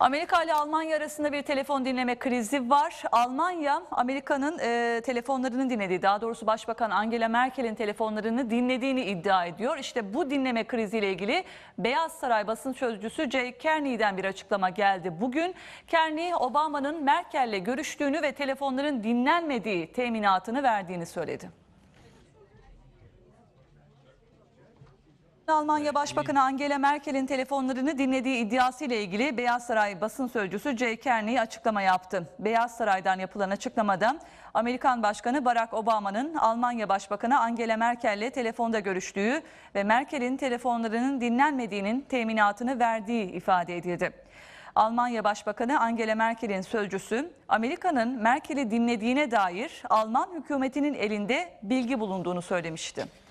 Amerika ile Almanya arasında bir telefon dinleme krizi var. Almanya, Amerika'nın e, telefonlarını dinlediği, daha doğrusu Başbakan Angela Merkel'in telefonlarını dinlediğini iddia ediyor. İşte bu dinleme kriziyle ilgili Beyaz Saray basın sözcüsü Jay Carney'den bir açıklama geldi. Bugün Carney, Obama'nın Merkel'le görüştüğünü ve telefonların dinlenmediği teminatını verdiğini söyledi. Almanya Başbakanı Angela Merkel'in telefonlarını dinlediği iddiası ile ilgili Beyaz Saray basın sözcüsü Jay Carney açıklama yaptı. Beyaz Saray'dan yapılan açıklamada Amerikan Başkanı Barack Obama'nın Almanya Başbakanı Angela Merkel'le telefonda görüştüğü ve Merkel'in telefonlarının dinlenmediğinin teminatını verdiği ifade edildi. Almanya Başbakanı Angela Merkel'in sözcüsü Amerika'nın Merkel'i dinlediğine dair Alman hükümetinin elinde bilgi bulunduğunu söylemişti.